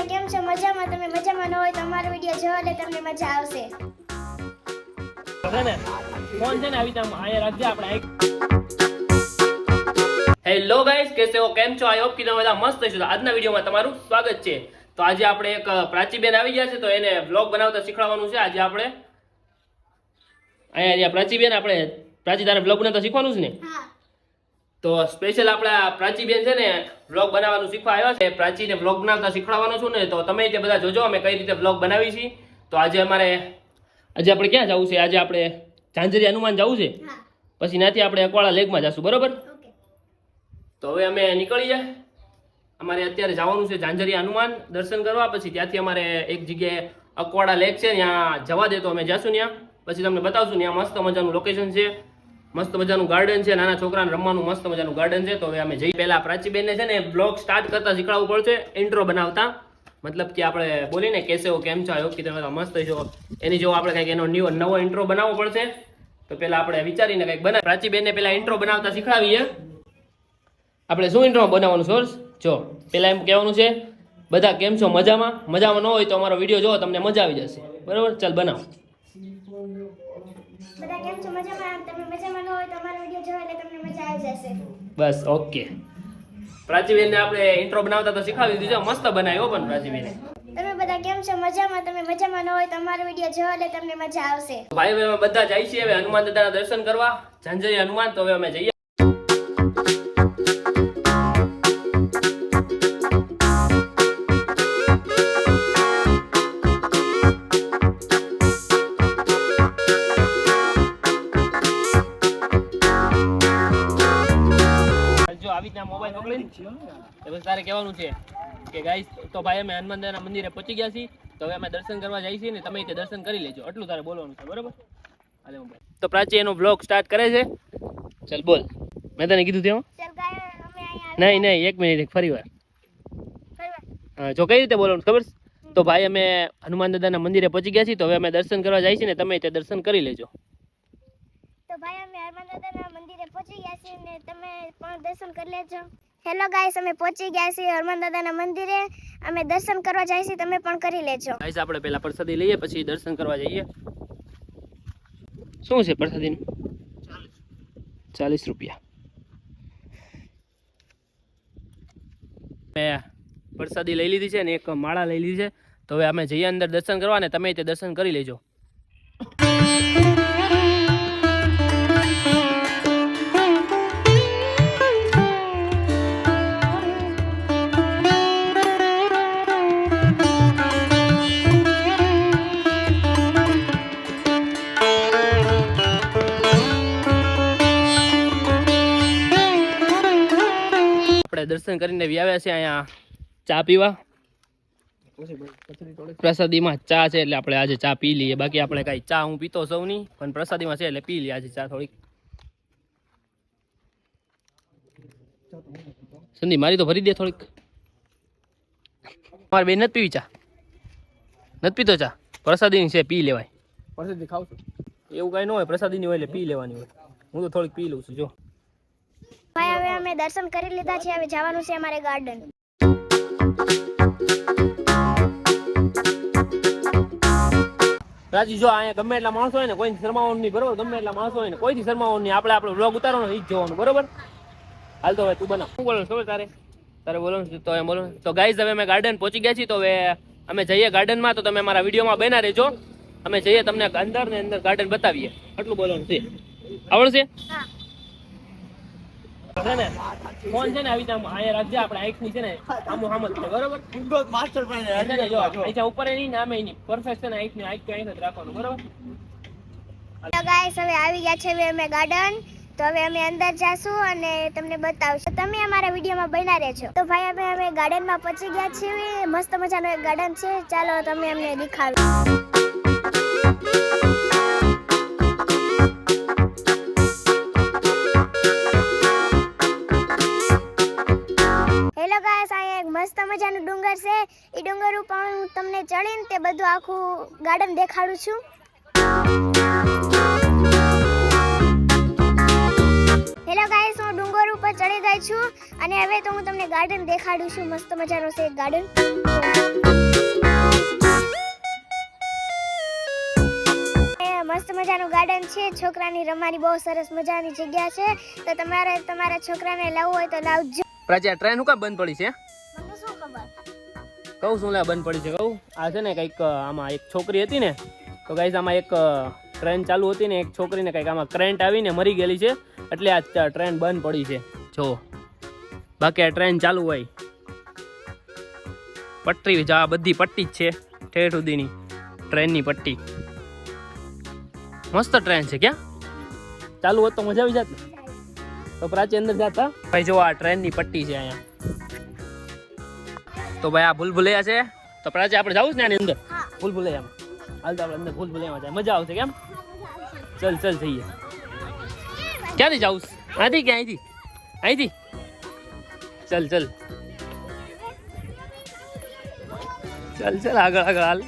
બધા કેમ છો? મજામાં? તમે મજામાં ન હોય તો અમારો વીડિયો જોવો એટલે તમને મજા આવશે. છે ને ફોન છે ને આવી રીતે આમ અહીંયા રાખજે આપણે એક હેલો ગાઈસ કેસે હો? કેમ છો? આઈ હોપ કે તમે બધા મસ્ત છો. આજના વિડીયોમાં તમારું સ્વાગત છે. તો આજે આપણે એક પ્રાચીબેન આવી ગયા છે તો એને વ્લોગ બનાવતા શીખવાડવાનું છે. આજે આપણે અહીંયા અહીંયા પ્રાચીબેન આપણે પ્રાચી તારે વ્લોગ બનાવતા શીખવાનું છે ને? હા. તો સ્પેશિયલ આપણા પ્રાચીબેન છે ને વ્લોગ બનાવવાનું શીખવા આવ્યા છે. પ્રાચીને વ્લોગ બનાવતા શીખવાડવાનું છું ને તો તમે તે બધા જોજો અમે કઈ રીતે વ્લોગ બનાવી છીએ તો આજે અમારે આજે આપણે ક્યાં જવું છે? આજે આપણે ઝાંઝરી હનુમાન જવું છે? પછી ત્યાંથી આપણે અકવાડા લેકમાં જશું બરોબર? તો હવે અમે નીકળી જાય અમારે અત્યારે જવાનું છે ઝાંઝરી હનુમાન દર્શન કરવા. પછી ત્યાંથી અમારે એક જગ્યાએ અકવાડા લેક છે ત્યાં જવા દે તો અમે જશું ત્યાં. પછી તમને બતાવશું ત્યાં મસ્ત મજાનું લોકેશન છે. મસ્ત મજાનું ગાર્ડન છે, નાના છોકરાને રમવાનું મસ્ત મજાનું ગાર્ડન છે. તો હવે અમે જઈ પહેલા પ્રાચીબેનને છે ને બ્લોગ સ્ટાર્ટ કરતા શીખવાડવું પડશે ઇન્ટ્રો બનાવતા. મતલબ કે આપણે બોલીને કેસે કેમ છો? આયો કે તમે મસ્ત છો. એની જો આપણે કંઈક એનો ન્યૂ નવો ઇન્ટ્રો બનાવવો પડશે. તો પહેલા આપણે વિચારીને કંઈક બનાવ પ્રાચીબેનને પહેલાં ઇન્ટ્રો બનાવતા શીખવાડીએ. આપણે શું ઇન્ટ્રો બનાવવાનું સોર્સ જો, પહેલાં એમ કહેવાનું છે, બધા કેમ છો? મજામાં? મજામાં ન હોય તો અમારો વીડિયો જોવો, તમને મજા આવી જશે. બરાબર? ચાલ બનાવ. બધા કેમ છો? મજામાં? તમે મજામાં ન હોય તો અમારો વિડિયો જોવો એટલે તમને મજા આવી જશે. બસ ઓકે. પ્રાચીબેનને આપણે ઇન્ટ્રો બનાવતા તો શીખવાડી દીધું છે. મસ્ત બનાવ્યો પણ પ્રાચીબેને. તમે બધા કેમ છો? મજામાં? તમે મજામાં ન હોય તો અમારો વિડિયો જોવો એટલે તમને મજા આવશે. ભાઈ અમે બધા જાય છીએ. હવે હનુમાન દાદાના દર્શન કરવા. ઝાંઝરી હનુમાન તો હવે અમે જઈએ. આવી રીતના મોબાઈલ પકડીને તો બસ તારે કહેવાનું છે કે ગાઈસ તો ભાઈ અમે હનુમાન મંદિરે પહોંચી ગયા છીએ. તો હવે અમે દર્શન કરવા જઈએ છીએ ને તમે તે દર્શન કરી લેજો. એટલું તારે બોલવાનું છે બરોબર? હાલે તો પ્રાચી એનો બ્લોગ સ્ટાર્ટ કરે છે. ચાલ બોલ. મેં તને કીધું તેમાં ચાલ ગાય અમે અહીંયા નહીં નહીં એક મિનિટ એક ફરી વાર જો કઈ રીતે બોલવાનું ખબર છે? તો ભાઈ અમે હનુમાન દાદાના મંદિરે પહોંચી ગયા છીએ. તો હવે અમે દર્શન કરવા જઈએ છીએ ને તમે તે દર્શન કરી લેજો. તો ભાઈ અમે હનુમાન દાદાના પહોંચી ગયા છીએ ને તમે પણ દર્શન કરી લેજો. હેલો ગાઈસ અમે પહોંચી ગયા છીએ હનુમાન દાદાના મંદિરે. અમે દર્શન કરવા જાય છીએ, તમે પણ કરી લેજો. ગાઈસ આપણે પહેલા પ્રસાદી લઈએ, પછી દર્શન કરવા જઈએ. શું છે પ્રસાદીનું? ચાલીસ રૂપિયા. મેં પ્રસાદી લઈ લીધી છે ને એક માળા લઈ લીધી છે. તો હવે અમે જઈએ અંદર દર્શન કરવા ને તમે તે દર્શન કરી લેજો. આપણે દર્શન કરીને વ્યાવ્યા છે અહીંયા ચા પીવા. પ્રસાદીમાં ચા છે એટલે આપણે આજે ચા પી લઈએ. બાકી આપણે કાંઈ ચા હું પીતો સૌ નહીં પણ પ્રસાદીમાં છે એટલે પી લઈએ આજે ચા થોડીક. સંદીપ મારી તો ભરી દે થોડીક. મારે બેન નથી પીવી ચા. નથી પીતો ચા. પ્રસાદીની છે પી લેવાય. પ્રસાદી ખાવ છું એવું કાંઈ ન હોય પ્રસાદીની હોય એટલે પી લેવાની હોય. હું તો થોડીક પી લઉં છું જો. ભાઈ હવે અમે દર્શન કરી લીધા છે હવે જવાનું છે અમારે ગાર્ડન રાજી જો અહીંયા ગમે એટલા માણસો હોય ને કોઈ શરમાવાનું નહીં બરોબર? ગમે એટલા માણસો હોય ને કોઈથી શરમાવાનું નહીં. આપણે આપણો વ્લોગ ઉતારવાનો એ જ જોવાનું બરોબર? હાલ તો હવે તું બના શું બોલો ખબર તારે? તારે બોલો તો એમ બોલો તો ગાઈઝ હવે અમે ગાર્ડન પહોંચી ગયા છીએ તો હવે અમે જઈએ ગાર્ડનમાં તો તમે અમારા વિડીયોમાં બેના રહેજો. અમે જઈએ તમને અંદર ને અંદર ગાર્ડન બતાવીએ. આટલું બોલવાનું છે. આવડશે? હા. છે ને? ફોન છે ને આવી રીતે અહીંયા રાખજે આપણે આંખની છે ને આમ આમ છે બરોબર? માસ્ટર પ્લાન છે ને જો અહીંયા ઉપર એની નામે એની પરફેક્ટ છે ને આંખ તો જ રાખવાનું બરોબર? હેલો ગાઈસ હવે આવી ગયા છે હવે અમે ગાર્ડન તો હવે અમે અંદર જાશું અને તમને બતાવશું. તમે અમારા વિડીયોમાં બના છો તો ભાઈ અમે અમે ગાર્ડનમાં પહોંચી ગયા છીએ મસ્ત મજાનું એક ગાર્ડન છે. ચાલો તમે અમને દેખાડો. ગાઈસ, આ એક મસ્ત મજાનો ડુંગર છે. એ ડુંગર ઉપર હું તમને ચડીને તે બધું આખું ગાર્ડન દેખાડું છું. હેલો ગાઈસ હું ડુંગર ઉપર ચડી ગઈ છું અને હવે તો હું તમને ગાર્ડન દેખાડું છું. મસ્ત મજાનો છે એક ગાર્ડન. મસ્ત મજાનું ગાર્ડન છે. છોકરાની રમવાની બહુ સરસ મજાની જગ્યા છે. તો તમારે તમારા છોકરાને લાવવું હોય તો લાવજો. પ્રાચી આ ટ્રેન હું કામ બંધ પડી છે? કહું શું લે બંધ પડી છે કહું. આ છે ને કંઈક આમાં એક છોકરી હતી ને તો ગાઈઝ આમાં એક ટ્રેન ચાલુ હતી ને એક છોકરીને કંઈક આમાં કરંટ આવીને મરી ગયેલી છે એટલે આ ટ્રેન બંધ પડી છે. જો બાકી આ ટ્રેન ચાલુ હોય. પટ્ટી આ બધી પટ્ટી જ છે ઠેઠ સુધીની ટ્રેનની પટ્ટી. મસ્ત ટ્રેન છે ક્યાં? ચાલુ હોત તો મજા આવી જાત ને. તો પ્રાચી અંદર જતા? ભાઈ જો આ ટ્રેનની પટ્ટી છે અહીંયા. તો ભાઈ આ ભૂલ ભૂલભુલૈયા છે? તો પ્રાચી આપણે જવું છે ને આની અંદર? ભૂલ ભૂલભુલૈયામાં. હાલ તો આપણે અંદર ભૂલ ભૂલભુલૈયામાં જાય. મજા આવશે કેમ? ચલ ચલ જઈએ. ક્યાંથી જાઉં? અહીંથી કે અહીંથી? અહીંથી? ચલ ચલ. ચલ ચલ આગળ આગળ હાલ.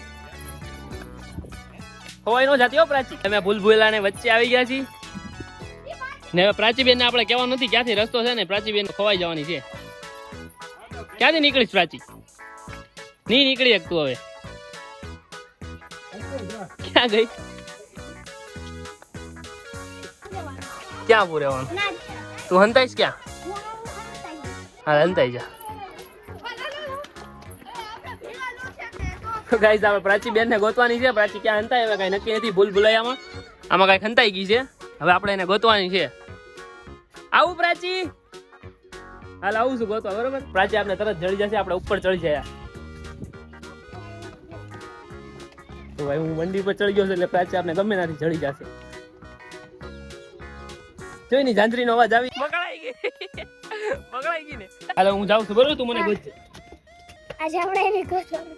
ખવાઈ નો જાતી હો પ્રાચી. તમે ભૂલભુલાને વચ્ચે આવી ગયા છીએ. ને હવે પ્રાચીબેન ને આપણે કહેવાનું નથી ક્યાંથી રસ્તો છે ને પ્રાચીબેન ખવાઈ જવાની છે. ક્યાંથી નીકળીશ પ્રાચી? નહીં નીકળી શકતું હવે. ક્યાં ગઈ? ક્યાં પૂરે તું હંતાઈશ ક્યાં? હા, હંતાઈ જા. ગાઈઝ આપણે પ્રાચી બેન ને ગોતવાની છે. પ્રાચી ક્યાં હંતાય હવે કઈ નક્કી નથી ભૂલ ભૂલાયામાં. આમાં કઈ હંતાઈ ગઈ છે. હવે આપણે એને ગોતવાની છે. આવું પ્રાચી? હાલ આવું છું ગોતવા બરોબર? પ્રાચી આપણે તરત જડી જશે આપણે ઉપર ચડી જાય તો ભાઈ હું મંડી પર ચડી ગયો છું એટલે પ્રાચી આપણે ગમે ત્યાંથી ચડી જશે. જોઈ ની ઝાંઝરી નો અવાજ આવી પકડાઈ ગઈ. પકડાઈ ગઈ ને. હાલ હું જાઉં છું બરોબર? તું મને ગોતજે. આજે આપણે એને ગોતવાનું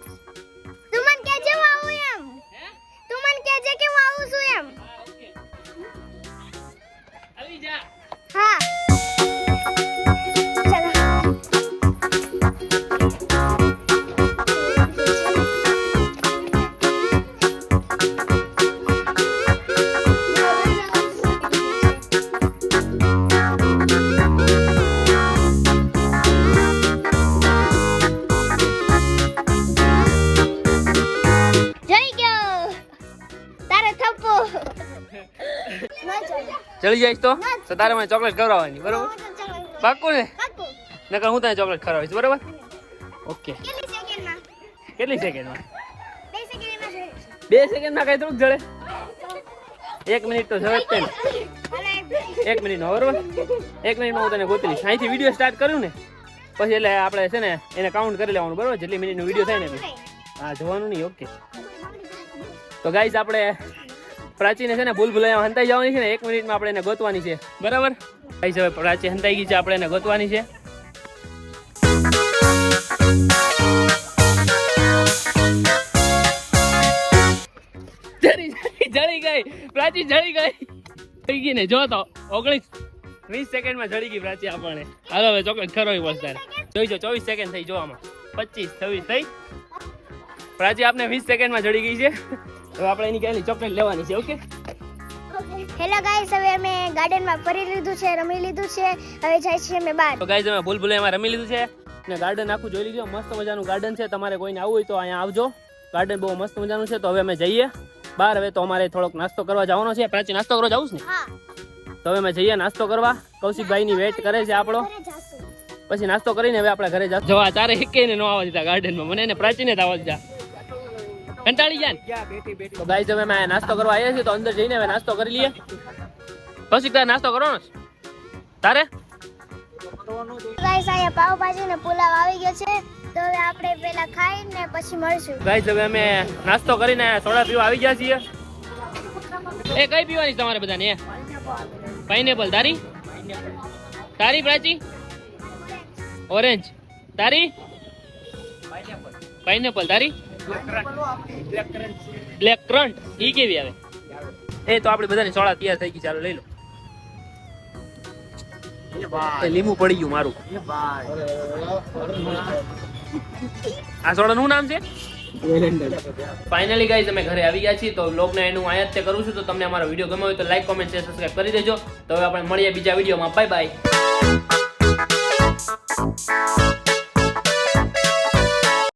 ચડી જઈશ તો? તો તારે મને ચોકલેટ ખવડાવવાની બરોબર? પાકું ને? નકર હું તને ચોકલેટ ખવડાવીશ બરોબર? ઓકે. કેટલી સેકન્ડમાં? બે સેકન્ડમાં કઈ થોડુંક જડે? એક મિનિટ તો જડે જ એક મિનિટનો બરોબર? એક મિનિટમાં હું તને ગોતી લઈશ. અહીંથી વીડિયો સ્ટાર્ટ કર્યું ને પછી એટલે આપણે છે ને એને કાઉન્ટ કરી લેવાનું બરોબર? જેટલી મિનિટનો વીડિયો થાય ને. હા જોવાનું નહીં ઓકે. તો ગાઈઝ આપણે પ્રાચીને છે ને ભૂલ ભૂલાઈ હંતાઈ જવાની છે ને, એક મિનિટમાં આપણે એને ગોતવાની છે. બરાબર? ભાઈ હવે પ્રાચી હંતાઈ ગઈ છે, આપણે એને ગોતવાની છે. પ્રાચી જળી ગઈ. થઈ ગઈ ને, જો તો, ઓગણીસ, વીસ સેકન્ડમાં જડી ગઈ પ્રાચી આપણને. હાલો, હવે ચોકલેટ ખરો બસ તારે. ચોવીસ સેકન્ડ થઈ જોવામાં પચીસ, છવ્વીસ થઈ. પ્રાચી આપને વીસ સેકન્ડમાં જડી ગઈ છે. હવે આપણે એની કહેલી ચોકલેટ લેવાની છે ઓકે હેલો ગાઈસ હવે અમે ગાર્ડનમાં ફરી લીધું છે રમી લીધું છે. હવે જાય છે અમે બહાર. તો ગાઈસ અમે ભૂલ ભૂલે એમાં રમી લીધું છે ને ગાર્ડન આખું જોઈ લીધું. મસ્ત મજાનું ગાર્ડન છે. તમારે કોઈને આવવું હોય તો અહીંયા આવજો. ગાર્ડન બહુ મસ્ત મજાનું છે. તો હવે અમે જઈએ બહાર. હવે તો અમારે થોડોક નાસ્તો કરવા જવાનો છે. પ્રાચી નાસ્તો કરવા જવું છે ને? તો હવે અમે જઈએ નાસ્તો કરવા. કૌશિકભાઈની વેટ કરે છે આપણો. પછી નાસ્તો કરીને હવે આપણે ઘરે જવા તારે એકે ને ન આવવા દીધા ગાર્ડનમાં મને એને પ્રાચીને જ આવવા દીધા. કંટાળી ગયા તો ગાઈઝ હવે મેં નાસ્તો કરવા આવ્યા છીએ તો અંદર જઈને હવે નાસ્તો કરી લઈએ. પછી તારે નાસ્તો કરવાનો તારે? ગાઈસ અહીંયા પાવભાજી ને પુલાવ આવી ગયો છે. તો હવે આપણે પહેલા ખાઈને પછી મળશું. ગાઈઝ હવે અમે નાસ્તો કરીને સોડા પીવા આવી ગયા છીએ. એ કઈ પીવાની તમારે બધાને પાઇનેપલ તારી? તારી પ્રાચી? ઓરેન્જ તારી? પાઇનેપલ તારી? બ્લેક કરંટ ઈ કેવી આવે? એ તો આપણે બધાની સોળા તૈયાર થઈ ગઈ ચાલો લઈ લો. લીંબુ પડી ગયું મારું. આ સોડાનું નામ છે? ફાઇનલી ગાઈઝ અમે ઘરે આવી ગયા છીએ. તો લોકને એનું આયાત તે કરું છું. તો તમને અમારો વીડિયો ગમ્યો હોય તો લાઈક કોમેન્ટ શેર સબસ્ક્રાઈબ કરી દેજો. તો હવે આપણે મળીએ બીજા વિડીયોમાં બાય બાય